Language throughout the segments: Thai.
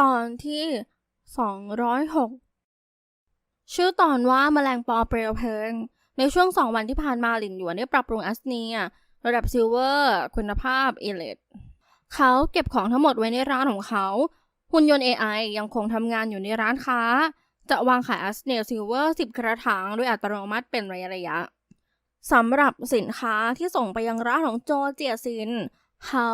ตอนที่ 206 ชื่อตอนว่าแมลงปอเปลวเพลิง ในช่วงสองวันที่ผ่านมาหลินหยวนได้ปรับปรุงอัสเนีย ระดับซิลเวอร์ คุณภาพเอเลดเขาเก็บของทั้งหมดไว้ในร้านของเขา หุ่นยนต์ AI ยังคงทำงานอยู่ในร้านค้า จะวางขายอัสเนียซิลเวอร์ 10 กระถางโดยอัตโนมัติเป็นระยะระยะสำหรับสินค้าที่ส่งไปยังร้านของโจเจียซินเขา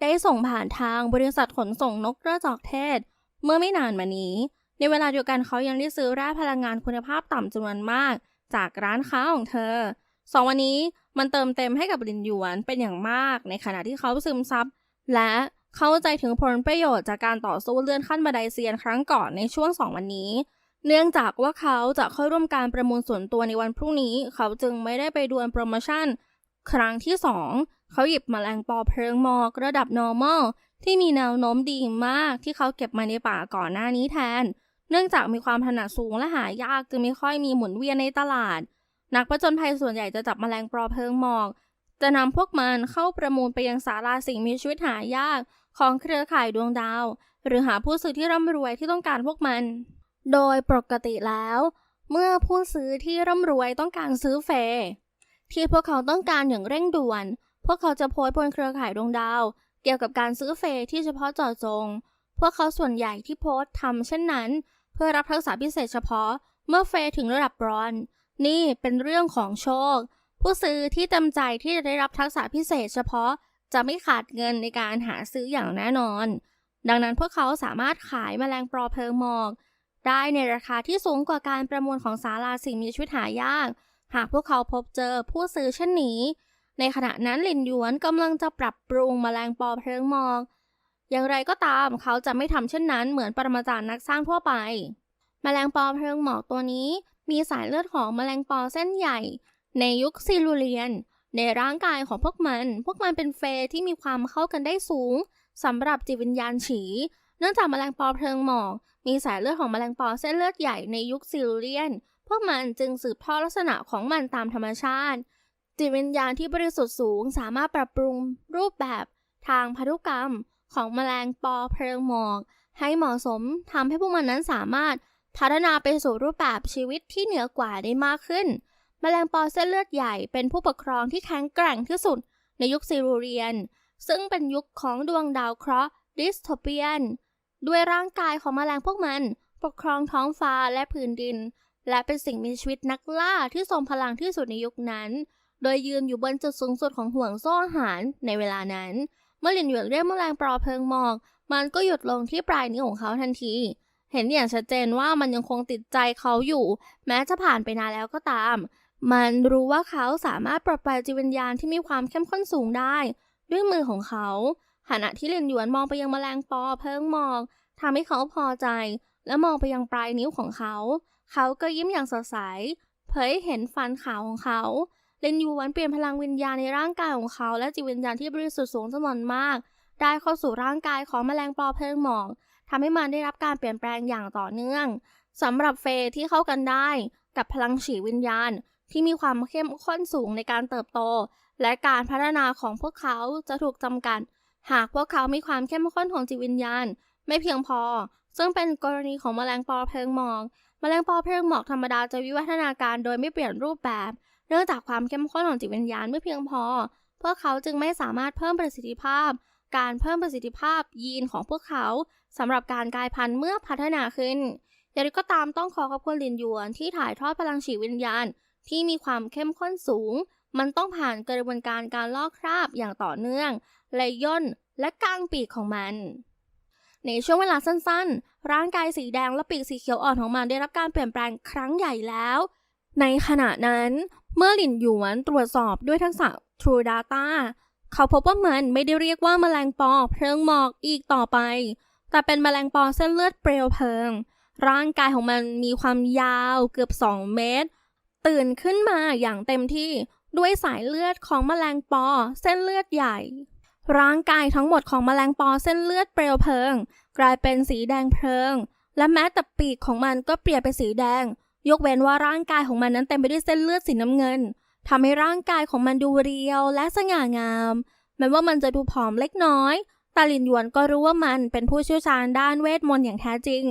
ได้ส่งผ่านทางบริษัทขนส่งนกกระจอกเทศ เมื่อไม่นานมานี้ ในเวลาเดียวกันเขายังได้ซื้อแร่พลังงานคุณภาพต่ำจำนวนมาก จากร้านค้าของเธอสองวันนี้มันเติมเต็มให้กับลินหยวนเป็นอย่างมาก ในขณะที่เขาซึมซับและเข้าใจถึงผลประโยชน์จากการต่อสู้เลื่อนขั้นบันไดเซียนครั้งก่อนในช่วงสองวันนี้ เนื่องจากว่าเขาจะเข้าร่วมการประมูลส่วนตัวในวันพรุ่งนี้ เขาจึงไม่ได้ไปดวลโปรโมชั่น ครั้งที่สอง เขาหยิบมแมลงปอเพลิงหมอกระดับ normal ที่มีแนวโน้มดีมากที่เขาเก็บมาในป่าก่อนหน้านี้แทน เนื่องจากมีความถนัดสูงและหายากจึงไม่ค่อยมีหมุนเวียนในตลาด นักผจญภัยส่วนใหญ่จะจับมแมลงปอเพลิงหมอก จะนำพวกมันเข้าประมูลไปยังศาลาสิ่งมีชีวิตหายากของเครือข่ายดวงดาว หรือหาผู้ซื้อที่ร่ำรวยที่ต้องการพวกมัน โดยปกติแล้ว เมื่อผู้ซื้อที่ร่ำรวยต้องการซื้อเฟย์ที่พวกเขาต้องการอย่างเร่งด่วน พวกเขาจะโพสต์บนเครือข่ายดวงดาว เกี่ยวกับการซื้อเฟยที่เฉพาะเจาะจง พวกเขาส่วนใหญ่ที่โพสต์ทำเช่นนั้น เพื่อรับทักษะพิเศษเฉพาะ เมื่อเฟยถึงระดับบรอน นี่เป็นเรื่องของโชค ผู้ซื้อที่เต็มใจที่จะได้รับทักษะพิเศษเฉพาะ จะไม่ขาดเงินในการหาซื้ออย่างแน่นอน ดังนั้นพวกเขาสามารถขายแมลงปลอเพลิงหมอก ได้ในราคาที่สูงกว่าการประมูลของศาลาสิ่งมีชีวิตหายาก หากพวกเขาพบเจอผู้ซื้อเช่นนี้ ในขณะนั้นหลินหยวนกำลังจะปรับปรุงแมลงปอเพลิงหมอกอย่างไรก็ตามเขาจะไม่ทำเช่นนั้นเหมือนปรมาจารย์นักสร้างทั่วไปแมลงปอเพลิงหมอกตัวนี้มีสายเลือดของแมลงปอเส้นใหญ่ ในยุคซิลูเลียน ในร่างกายของพวกมัน พวกมันเป็นเฟย์ที่มีความเข้ากันได้สูงสำหรับจิตวิญญาณฉี เนื่องจากแมลงปอเพลิงหมอก มีสายเลือดของแมลงปอเส้นเลือดใหญ่ในยุคซิลูเลียน พวกมันจึงสืบทอดลักษณะของมันตามธรรมชาติ จิตวิญญาณที่บริสุทธิ์สูงสามารถปรับปรุงรูปแบบทางพันธุกรรมของแมลงปอเพลิงหมอก ให้เหมาะสมทำให้พวกมันนั้นสามารถพัฒนาไปสู่รูปแบบชีวิตที่เหนือกว่าได้มากขึ้น แมลงปอเส้นเลือดใหญ่เป็นผู้ปกครองที่แข็งแกร่งที่สุดในยุคซิลูเรียน ซึ่งเป็นยุคของดวงดาวเคราะห์ดิสโทเปียน ด้วยร่างกายของแมลงพวกมัน ปกครองท้องฟ้าและพื้นดิน และเป็นสิ่งมีชีวิตนักล่าที่ทรงพลังที่สุดในยุคนั้น โดยยืนอยู่บนจุดสูงสุดของห่วงโซ่อาหารในเวลานั้น เมื่อหลินหยวนเรียกแมลงปอเพลิงหมอก มันก็หยุดลงที่ปลายนิ้วของเขาทันที เห็นอย่างชัดเจนว่ามันยังคงติดใจเขาอยู่ แม้จะผ่านไปนานแล้วก็ตาม มันรู้ว่าเขาสามารถปลดปล่อยจิตวิญญาณที่มีความเข้มข้นสูงได้ ด้วยมือของเขาขณะที่หลินหยวนมองไปยังแมลงปอเพิ่งมองทำให้เขาพอใจ และมองไปยังปลายนิ้วของเขา เขาก็ยิ้มอย่างสดใส เผยเห็นฟันขาวของเขา เลนหยวนเปลี่ยนพลังวิญญาณในร่างกายของเขา และจิตวิญญาณที่บริสุทธิ์สูงจำนวนมาก ได้เข้าสู่ร่างกายของแมลงปอเพลิงหมอกทำให้มันได้รับการเปลี่ยนแปลงอย่างต่อเนื่องสำหรับเฟย์ที่เข้ากันได้กับพลังฉีวิญญาณ ที่มีความเข้มข้นสูงในการเติบโต และการพัฒนาของพวกเขาจะถูกจำกัด หากพวกเขามีความเข้มข้นของจิตวิญญาณ ไม่เพียงพอ ซึ่งเป็นกรณีของแมลงปอเพลิงหมอกแมลงปอเพลิงหมอกธรรมดาจะวิวัฒนาการโดยไม่เปลี่ยนรูปแบบ เนื่องจากความเข้มข้นของจิตวิญญาณไม่เพียงพอ พวกเขาจึงไม่สามารถเพิ่มประสิทธิภาพ การเพิ่มประสิทธิภาพยีนของพวกเขาสำหรับการกลายพันธุ์เมื่อพัฒนาขึ้นอย่างไรก็ตามต้องขอขอบคุณลินยวนที่ถ่ายทอดพลังฉีวิญญาณ ที่มีความเข้มข้นสูง มันต้องผ่านกระบวนการการลอกคราบอย่างต่อเนื่องและย่นและกางปีกของมัน ในช่วงเวลาสั้นๆ ร่างกายสีแดงและปีกสีเขียวอ่อนของมันได้รับการเปลี่ยนแปลงครั้งใหญ่แล้ว ในขณะนั้น เมื่อหลินหยวนตรวจสอบด้วยทักษะ True Data เขาพบว่ามันไม่ได้เรียกว่าแมลงปอเพลิงหมอกอีกต่อไป แต่เป็นแมลงปอเส้นเลือดเปลวเพลิง ร่างกายของมันมีความยาวเกือบ 2 เมตร ตื่นขึ้นมาอย่างเต็มที่ด้วยสายเลือดของแมลงปอเส้นเลือดใหญ่ ร่างกายทั้งหมดของแมลงปอเส้นเลือดเปลวเพลิง กลายเป็นสีแดงเพลิง และแม้แต่ปีกของมันก็เปลี่ยนเป็นสีแดง ยกเว้นว่าร่างกายของมันนั้นเต็มไปด้วยเส้นเลือดสีน้ำเงินทำให้ร่างกายของมันดูเรียวและสง่างาม แม้ว่ามันจะดูผอมเล็กน้อยแต่ลินหยวนก็รู้ว่ามันเป็นผู้เชี่ยวชาญด้านเวทมนต์อย่างแท้จริง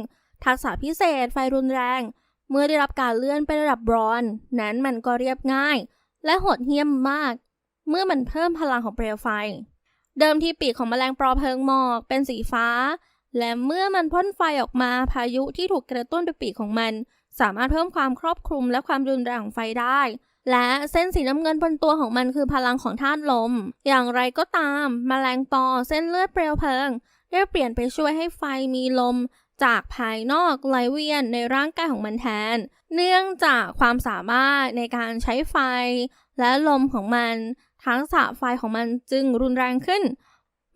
ทักษะพิเศษไฟรุนแรง เมื่อได้รับการเลื่อนไประดับบรอนนั้นมันก็เรียบง่าย และโหดเหี้ยมมาก เมื่อมันเพิ่มพลังของเปลวไฟ เดิมที่ปีกของแมลงปอเพลิงหมอกเป็นสีฟ้า และเมื่อมันพ่นไฟออกมาพายุที่ถูกกระตุ้นด้วยปีกของมัน สามารถเพิ่มความครอบคลุมและความรุนแรงของไฟได้ และเส้นสีน้ำเงินบนตัวของมันคือพลังของธาตุลม อย่างไรก็ตามแมลงปอเส้นเลือดเปลวเพลิง ได้เปลี่ยนไปช่วยให้ไฟมีลมจากภายนอกไหลเวียนในร่างกายของมันแทน เนื่องจากความสามารถในการใช้ไฟ และลมของมัน ทักษะไฟของมันจึงรุนแรงขึ้น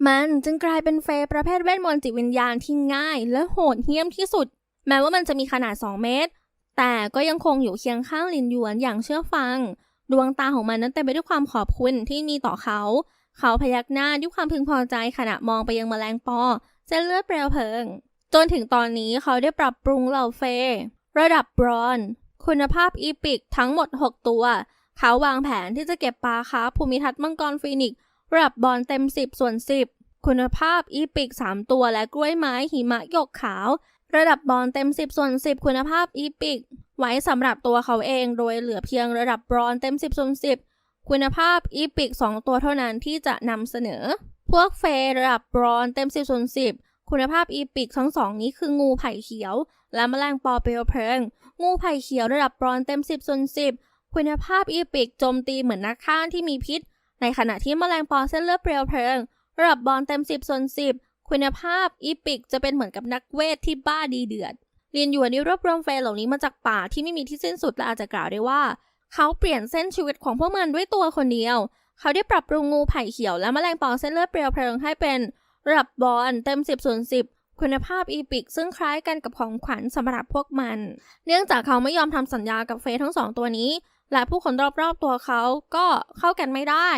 มันจึงกลายเป็นเฟย์ประเภทเวทมนต์จิตวิญญาณที่ง่าย และโหดเหี้ยมที่สุด แม้ว่ามันจะมีขนาด 2 เมตร แต่ก็ยังคงอยู่เคียงข้างลินหยวนอย่างเชื่อฟัง ดวงตาของมันนั้นเต็มไปด้วยความขอบคุณที่มีต่อเขา เขาพยักหน้าด้วยความพึงพอใจขณะมองไปยังแมลงปอเส้นเลือดเปลวเพลิง จนถึงตอนนี้เขาได้ปรับปรุงเหล่าเฟย์ระดับบรอนคุณภาพอีปิกทั้งหมด 6 ตัว เขาวางแผนที่จะเก็บปลาคาร์ฟภูมิทัศน์มังกรฟีนิกซ์ ระดับบอลเต็ม 10 ส่วน 10 คุณภาพอีปิก 3 ตัวและกล้วยไม้หิมะหยกขาว ระดับบอลเต็ม 10 ส่วน 10 คุณภาพอีปิก ไว้สำหรับตัวเขาเองโดยเหลือเพียงระดับบอนเต็ม 10 ส่วน 10 คุณภาพอีปิก 2 ตัวเท่านั้นที่จะนำเสนอ พวกเฟย์ระดับบอนเต็ม 10 ส่วน 10 คุณภาพอีปิกทั้งสองนี้คืองูไผ่เขียว และแมลงปอเปลวเพลิง งูไผ่เขียวระดับบอนเต็ม 10 ส่วน 10 คุณภาพอีปิกโจมตีเหมือนนักฆ่าที่มีพิษ ในขณะที่แมลงปอเส้นเลือดเปลวเพลิงระดับบอลเต็ม 10 ส่วน 10 คุณภาพอีปิกจะเป็นเหมือนกับนักเวทที่บ้าดีเดือดเรียนอยู่นี้รวบรวมเฟย์เหล่านี้มาจากป่าที่ไม่มีที่สิ้นสุดและอาจจะกล่าวได้ว่า เขาเปลี่ยนเส้นชีวิตของพวกมันด้วยตัวคนเดียว เขาได้ปรับปรุงงูไผ่เขียวและแมลงปอเส้นเลือดเปลวเพลิงให้เป็นระดับบอลเต็ม 10 ส่วน 10คุณภาพอีปิกซึ่งคล้ายกันกับของขวัญสำหรับพวกมัน เนื่องจากเขาไม่ยอมทำสัญญากับเฟยทั้งสองตัวนี้ และผู้คนรอบๆตัวเขาก็เข้ากันไม่ได้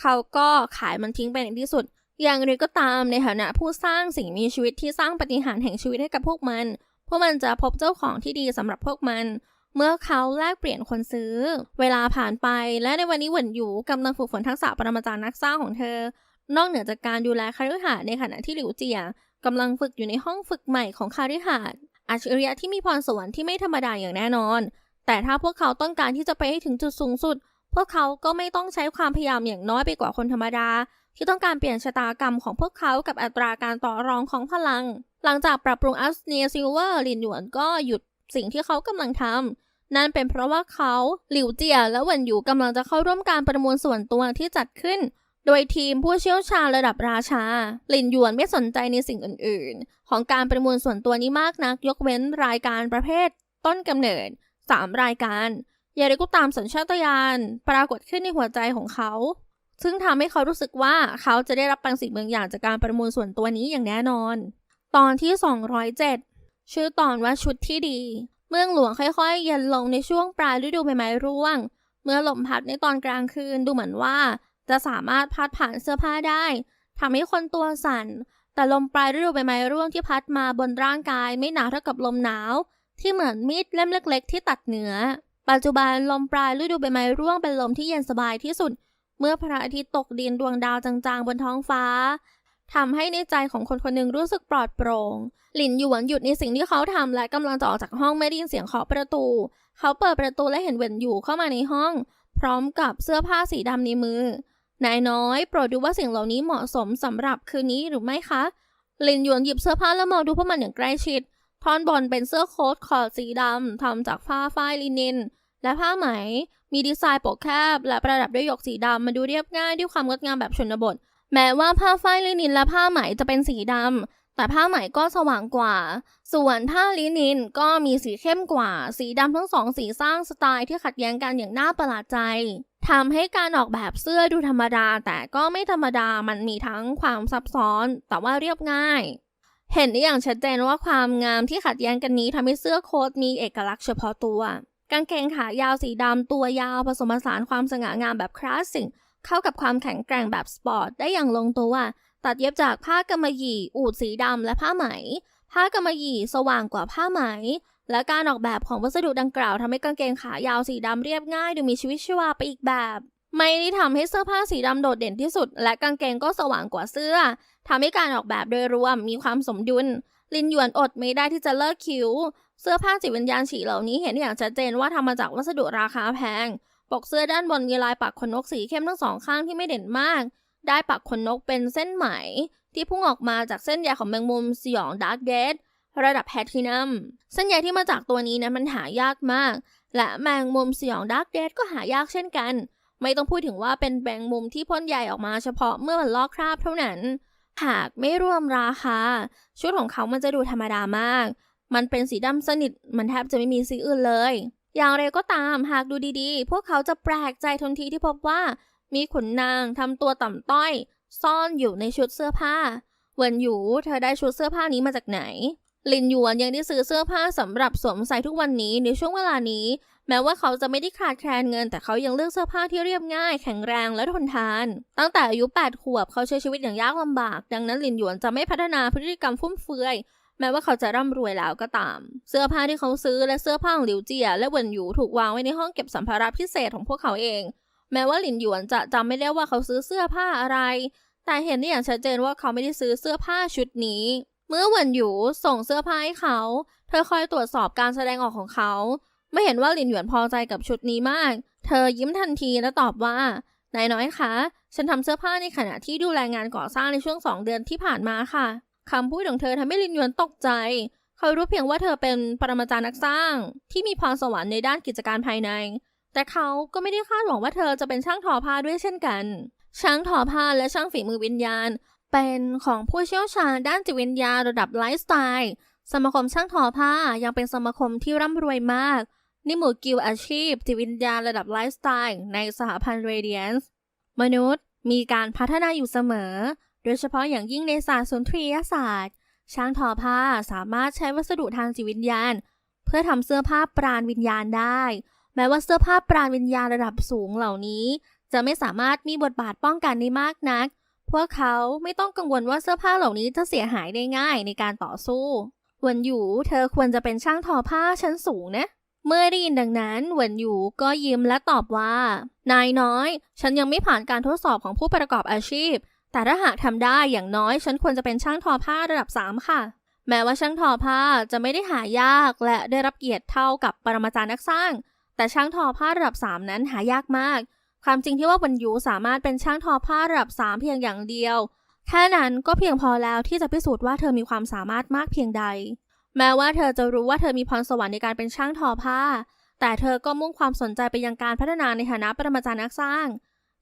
เขาก็ขายมันทิ้งไปในที่สุด อย่างไรก็ตามในฐานะผู้สร้างสิ่งมีชีวิตที่สร้างปฏิหารแห่งชีวิตให้กับพวกมัน พวกมันจะพบเจ้าของที่ดีสำหรับพวกมัน เมื่อเขาแลกเปลี่ยนคนซื้อ เวลาผ่านไปและในวันนี้เหวินอยู่กำลังฝึกฝนทักษะปรมาจารย์นักสร้างของเธอ นอกเหนือจากการดูแลคาริหาร์ในขณะที่หลิวเจียกำลังฝึกอยู่ในห้องฝึกใหม่ของคาริหาร์อัจฉริยะที่มีพรสวรรค์ที่ไม่ธรรมดาอย่างแน่นอน แต่ถ้าพวกเขาต้องการที่จะไปให้ถึงจุดสูงสุด พวกเขาก็ไม่ต้องใช้ความพยายามอย่างน้อยไปกว่าคนธรรมดา ที่ต้องการเปลี่ยนชะตากรรมของพวกเขากับอัตราการต่อรองของพลัง หลังจากปรับปรุงอัสเนียซิลเวอร์ลินหยวนก็หยุดสิ่งที่เขากำลังทำนั่นเป็นเพราะว่าเขาหลิวเจียและเหวินอยู่กำลังจะเข้าร่วมการประมูลส่วนตัวที่จัดขึ้นโดยทีมผู้เชี่ยวชาญระดับราชาลินหยวนไม่สนใจในสิ่งอื่น ๆ ของการประมูลส่วนตัวนี้มากนัก ยกเว้นรายการประเภท ต้นกำเนิด 3 รายการ อย่างไรก็ตามสัญชาตญาณปรากฏขึ้นในหัวใจของเขา ซึ่งทำให้เขารู้สึกว่าเขาจะได้รับบางสิ่งบางอย่างจากการประมูลส่วนตัวนี้อย่างแน่นอน ตอนที่ 207 ชื่อตอนว่าชุดที่ดี เมืองหลวงค่อยๆ เย็นลงในช่วงปลายฤดูใบไม้ร่วง เมื่อลมพัดในตอนกลางคืนดูเหมือนว่า จะสามารถพัดผ่านเสื้อผ้าได้ทำให้คนตัวสั่นแต่ลมปลายฤดูใบไม้ร่วงที่พัดมาบนร่างกายไม่หนาวเท่ากับลมหนาว ที่เหมือนมีดเล่มเล็ก ๆ ที่ตัดเนื้อ ปัจจุบันลมปลายฤดูใบไม้ร่วงเป็นลมที่เย็นสบายที่สุด เมื่อพระอาทิตย์ตกดินดวงดาวจางๆ บนท้องฟ้าทำให้ในใจของคนคนหนึ่งรู้สึกปลอดโปร่ง หลินหยวนหยุดในสิ่งที่เขาทำและกำลังจะออกจากห้องไม่ได้ยินเสียงเคาะประตู เขาเปิดประตูและเห็นเหวินอยู่เข้ามาในห้อง พร้อมกับเสื้อผ้าสีดำในมือ นายน้อย โปรดดูว่าสิ่งเหล่านี้เหมาะสมสำหรับคืนนี้หรือไม่คะ หลินหยวนหยิบเสื้อผ้าแล้วมองดูพวกมันอย่างใกล้ชิด ท่อนบนเป็นเสื้อโค้ทคอสีดำทำจากผ้าฝ้ายลินิน และผ้าไหม มีดีไซน์ปกแคบ และประดับด้วยหยกสีดำมันดูเรียบง่ายด้วยความงดงามแบบชนบท แม้ว่าผ้าฝ้ายลินินและผ้าไหมจะเป็นสีดำแต่ผ้าไหมก็สว่างกว่า ส่วนผ้าลินินก็มีสีเข้มกว่า สีดำทั้งสองสีสร้างสไตล์ที่ขัดแย้งกันอย่างน่าประหลาดใจทำให้การออกแบบเสื้อดูธรรมดา แต่ก็ไม่ธรรมดามันมีทั้งความซับซ้อน แต่ว่าเรียบง่าย เห็นได้อย่างชัดเจนว่าความงามที่ขัดแย้งกันนี้ทำให้เสื้อโค้ทมีเอกลักษณ์เฉพาะตัว กางเกงขายาวสีดำตัวยาวผสมผสานความสง่างามแบบคลาสสิกเข้ากับความแข็งแกร่งแบบสปอร์ตได้อย่างลงตัว ตัดเย็บจากผ้ากำมะหยี่ อูดสีดำและผ้าไหม ผ้ากำมะหยี่สว่างกว่าผ้าไหม และการออกแบบของวัสดุดังกล่าวทำให้กางเกงขายาวสีดำเรียบง่ายดูมีชีวิตชีวาไปอีกแบบ ไม่ได้ทำให้เสื้อผ้าสีดำโดดเด่นที่สุด และกางเกงก็สว่างกว่าเสื้อทำให้การออกแบบโดยรวมมีความสมดุล ลินหยวนอดไม่ได้ที่จะเลิกคิ้ว เสื้อผ้าจิตวิญญาณฉีเหล่านี้เห็นอย่างชัดเจนว่าทำมาจากวัสดุราคาแพง ปกเสื้อด้านบนมีลายปักขนนกสีเข้มทั้งสองข้างที่ไม่เด่นมาก ได้ปักขนนกเป็นเส้นไหม ที่พุ่งออกมาจากเส้นใยของแมงมุมสยองดาร์กเดดระดับแพทินัมเส้นใยที่มาจากตัวนี้นะมันหายากมาก และแมงมุมสยองดาร์กเดดก็หายากเช่นกัน ไม่ต้องพูดถึงว่าเป็นแมงมุมที่พ่นใยออกมาเฉพาะเมื่อมันลอกคราบเท่านั้น หากไม่รวมราคา ชุดของเขามันจะดูธรรมดามาก มันเป็นสีดำสนิท มันแทบจะไม่มีสีอื่นเลย อย่างไรก็ตามหากดูดีๆ พวกเขาจะแปลกใจทันทีที่พบว่า มีขุนนางทำตัวต่ำต้อย ซ่อนอยู่ในชุดเสื้อผ้าเวินหยูเธอได้ชุดเสื้อผ้านี้มาจากไหน ลินหยวนยังได้ซื้อเสื้อผ้าสำหรับสวมใส่ทุกวันนี้ในช่วงเวลานี้ แม้ว่าเขาจะไม่ได้ขาดแคลนเงิน แต่เขายังเลือกเสื้อผ้าที่เรียบง่าย แข็งแรงและทนทาน ตั้งแต่อายุ 8 ขวบเขาใช้ชีวิตอย่างยากลำบาก ดังนั้นลินหยวนจะไม่พัฒนาพฤติกรรมฟุ่มเฟือยแม้ว่าเขาจะร่ำรวยแล้วก็ตาม เสื้อผ้าที่เขาซื้อและเสื้อผ้าของหลิวเจีย และเหวินหยูถูกวางไว้ในห้องเก็บสัมภาระพิเศษของพวกเขาเอง แม้ว่าหลินหยวนจะจำไม่ได้ว่าเขาซื้อเสื้อผ้าอะไร แต่เห็นได้อย่างชัดเจนว่าเขาไม่ได้ซื้อเสื้อผ้าชุดนี้ เมื่อเหวินหยูส่งเสื้อผ้าให้เขา เธอคอยตรวจสอบการแสดงออกของเขา ไม่เห็นว่าหลินหยวนพอใจกับชุดนี้มาก เธอยิ้มทันทีและตอบว่านายน้อยคะ ฉันทำเสื้อผ้าในขณะที่ดูแลงานก่อสร้างในช่วงสองเดือนที่ผ่านมาค่ะคำพูดของเธอทำให้ลินหยวนตกใจ เขารู้เพียงว่าเธอเป็นปรมาจารย์นักสร้าง ที่มีพรสวรรค์ในด้านกิจการภายใน แต่เขาก็ไม่ได้คาดหวังว่าเธอจะเป็นช่างทอผ้าด้วยเช่นกัน ช่างทอผ้าและช่างฝีมือวิญญาณ เป็นของผู้เชี่ยวชาญด้านจิตวิญญาณระดับไลฟ์สไตล์สมาคมช่างทอผ้ายังเป็นสมาคมที่ร่ำรวยมากนี่หมู่กิลอาชีพ จิตวิญญาณระดับไลฟ์สไตล์ในสหพันธ์เรเดียนส์มนุษย์มีการพัฒนาอยู่เสมอ โดยเฉพาะอย่างยิ่งในศาสตร์สุนทรียศาสตร์ ช่างทอผ้าสามารถใช้วัสดุทางจิตวิญญาณ เพื่อทำเสื้อผ้าปราณวิญญาณได้ แม้ว่าเสื้อผ้าปราณวิญญาณระดับสูงเหล่านี้ จะไม่สามารถมีบทบาทป้องกันได้มากนัก พวกเขาไม่ต้องกังวลว่าเสื้อผ้าเหล่านี้จะเสียหายได้ง่ายในการต่อสู้หวนอยู่เธอควรจะเป็นช่างทอผ้าชั้นสูงนะ เมื่อได้ยินดังนั้นหวนอยู่ก็ยิ้มและตอบว่า นายน้อย ฉันยังไม่ผ่านการทดสอบของผู้ประกอบอาชีพ แต่ถ้าหากทำได้อย่างน้อยฉันควรจะเป็นช่างทอผ้าระดับ 3 ค่ะ แม้ว่าช่างทอผ้าจะไม่ได้หายากและได้รับเกียรติเท่ากับปรมาจารย์นักสร้าง แต่ช่างทอผ้าระดับ 3 นั้นหายากมาก ความจริงที่ว่าวันยูสามารถเป็นช่างทอผ้าระดับ 3 เพียงอย่างเดียว แค่นั้นก็เพียงพอแล้วที่จะพิสูจน์ว่าเธอมีความสามารถมากเพียงใด แม้ว่าเธอจะรู้ว่าเธอมีพรสวรรค์ในการเป็นช่างทอผ้า แต่เธอก็มุ่งความสนใจไปยังการพัฒนาในฐานะปรมาจารย์นักสร้าง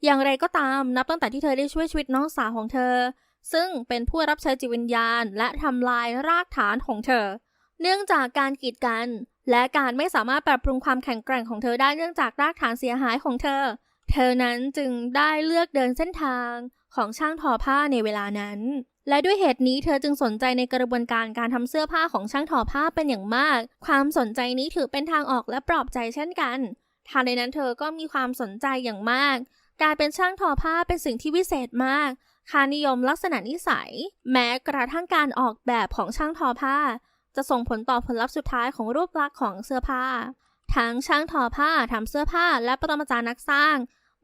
อย่างไรก็ตามนับตั้งแต่ที่เธอได้ช่วยชีวิตน้องสาวของเธอ ซึ่งเป็นผู้รับใช้จิตวิญญาณ และทำลายรากฐานของเธอ เนื่องจากการกีดกัน และการไม่สามารถปรับปรุงความแข็งแกร่งของเธอได้เนื่องจากรากฐานเสียหายของเธอ เธอนั้นจึงได้เลือกเดินเส้นทางของช่างทอผ้าในเวลานั้น และด้วยเหตุนี้เธอจึงสนใจในกระบวนการการทำเสื้อผ้าของช่างทอผ้าเป็นอย่างมาก ความสนใจนี้ถือเป็นทางออกและปลอบใจเช่นกันทันใดนั้นเธอก็มีความสนใจอย่างมาก การเป็นช่างทอผ้าเป็นสิ่งที่วิเศษมาก ค่านิยมลักษณะนิสัย แม้กระทั่งการออกแบบของช่างทอผ้า จะส่งผลต่อผลลัพธ์สุดท้ายของรูปลักษณ์ของเสื้อผ้า ทั้งช่างทอผ้าทำเสื้อผ้าและปรมาจารย์นักสร้าง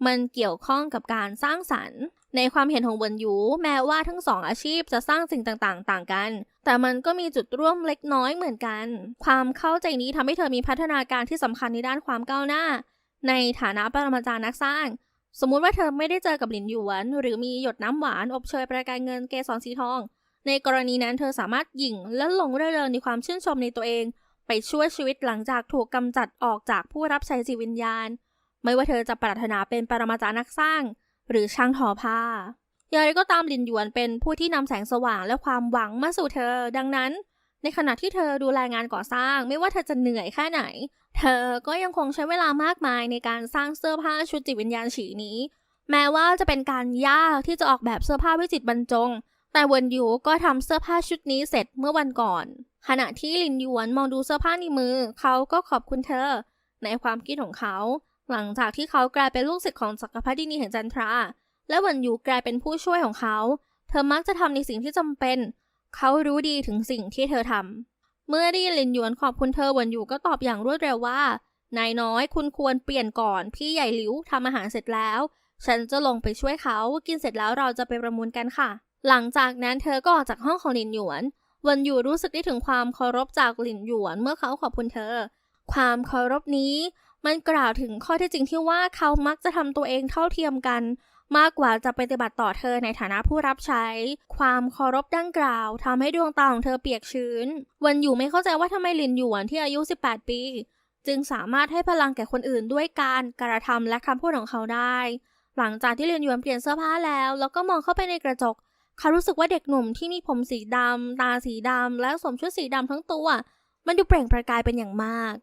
มันเกี่ยวข้องกับการสร้างสรรค์ ในความเห็นของเวินยูแม้ว่าทั้งสองอาชีพจะสร้างสิ่งต่างๆ ต่างกัน แต่มันก็มีจุดร่วมเล็กน้อยเหมือนกัน ความเข้าใจนี้ทำให้เธอมีพัฒนาการที่สำคัญในด้านความก้าวหน้า ในฐานะปรมาจารย์นักสร้าง สมมุติว่าเธอไม่ได้เจอกับหลินหยวน หรือมีหยดน้ำหวานอบเชยประกายเงินเกสรสีทอง ในกรณีนั้นเธอสามารถหยิ่งและหลงเริงในความชื่นชมในตัวเอง ไปช่วยชีวิตหลังจากถูกกำจัดออกจากผู้รับใช้จิตวิญญาณ ไม่ว่าเธอจะปรารถนาเป็นปรมาจารย์นักสร้าง หรือช่างทอผ้าอย่างไรก็ตามลินหยวนเป็นผู้ที่นำแสงสว่างและความหวังมาสู่เธอ ดังนั้น ในขณะที่เธอดูแลงานก่อสร้าง ไม่ว่าเธอจะเหนื่อยแค่ไหน เธอก็ยังคงใช้เวลามากมายในการสร้างเสื้อผ้าชุดจิตวิญญาณฉีนี้ แม้ว่าจะเป็นการยากที่จะออกแบบเสื้อผ้าวิจิตบรรจง แต่เวินยูก็ทำเสื้อผ้าชุดนี้เสร็จเมื่อวันก่อน ขณะที่ลินหยวนมองดูเสื้อผ้าในมือ เขาก็ขอบคุณเธอ ในความคิดของเขา หลังจากที่เขากลายเป็นลูกศิษย์ของจักรพรรดินีแห่งจันทรา และวินยูกลายเป็นผู้ช่วยของเขา เธอมักจะทำในสิ่งที่จำเป็น เขารู้ดีถึงสิ่งที่เธอทำเมื่อได้ยินลินหยวนขอบคุณเธอวินยูก็ตอบอย่างรวดเร็วว่านายน้อยคุณควรเปลี่ยนก่อน พี่ใหญ่หลิวทำอาหารเสร็จแล้ว ฉันจะลงไปช่วยเขากินเสร็จแล้วเราจะไปประมูลกันค่ะ หลังจากนั้นเธอก็ออกจากห้องของลินหยวน วันอยู่รู้สึกได้ถึงความเคารพจากลินหยวนเมื่อเขาขอบคุณเธอ ความเคารพนี้ มันกล่าวถึงข้อเท็จจริงที่ว่าเขามักจะทำตัวเองเท่าเทียมกัน มากกว่าจะปฏิบัติต่อเธอในฐานะผู้รับใช้ ความเคารพดังกล่าวทำให้ดวงตาของเธอเปียกชื้น วันอยู่ไม่เข้าใจว่าทำไมหลินหยวนที่อายุ 18 ปี จึงสามารถให้พลังแก่คนอื่นด้วยการกระทำและคำพูดของเขาได้ หลังจากที่หลินหยวนเปลี่ยนเสื้อผ้าแล้ว แล้วก็มองเข้าไปในกระจก เขารู้สึกว่าเด็กหนุ่มที่มีผมสีดำตาสีดำและสวมชุดสีดำทั้งตัว มันดูเปล่งประกายเป็นอย่างมาก